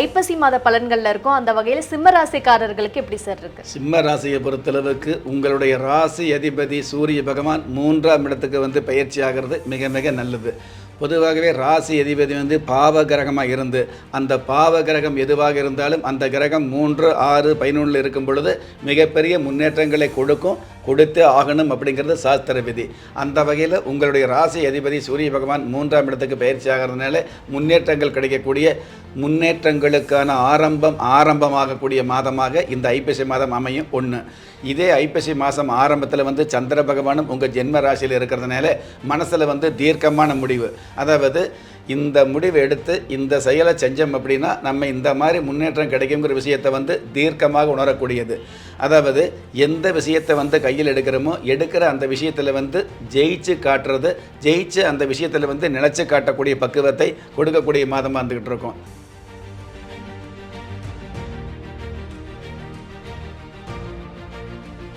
ஐப்பசி மாத பலன்கள்ல இருக்கும். அந்த வகையில சிம்ம ராசிக்காரர்களுக்கு எப்படி சார் இருக்கு? சிம்ம ராசியை பொறுத்தளவுக்கு உங்களுடைய ராசி அதிபதி சூரிய பகவான் மூன்றாம் இடத்துக்கு வந்து பயிற்சி ஆகிறது மிக மிக நல்லது. பொதுவாகவே ராசி அதிபதி வந்து பாவ கிரகமாக இருந்து அந்த பாவ கிரகம் எதுவாக இருந்தாலும் அந்த கிரகம் மூன்று ஆறு பதினொன்றில் இருக்கும் பொழுது மிகப்பெரிய முன்னேற்றங்களை கொடுக்கும். கொடுத்தே ஆகணும் அப்படிங்கிறது சாஸ்திர விதி. அந்த வகையில் உங்களுடைய ராசி அதிபதி சூரிய பகவான் மூன்றாம் இடத்துக்கு பயிற்சி ஆகிறதுனால முன்னேற்றங்கள் கிடைக்கக்கூடிய முன்னேற்றங்களுக்கான ஆரம்பம் ஆரம்பமாகக்கூடிய மாதமாக இந்த ஐப்பசி மாதம் அமையும். ஒன்று இதே ஐப்பசி மாதம் ஆரம்பத்தில் வந்து சந்திர பகவானும் உங்கள் ஜென்ம ராசியில் இருக்கிறதுனால மனசில் வந்து தீர்க்கமான முடிவு. அதாவது இந்த முடிவு எடுத்து இந்த செயலை செஞ்சோம் அப்படின்னா நம்ம இந்த மாதிரி முன்னேற்றம் கிடைக்குங்கிற விஷயத்தை வந்து தீர்க்கமாக உணரக்கூடியது. அதாவது எந்த விஷயத்தை வந்து கையில் எடுக்கிறோமோ எடுக்கிற அந்த விஷயத்தில் வந்து ஜெயிச்சு காட்டுறது ஜெயிச்சு அந்த விஷயத்தில் வந்து நிலச்சி காட்டக்கூடிய பக்குவத்தை கொடுக்கக்கூடிய மாதமாக இருந்துக்கிட்டு இருக்கோம்.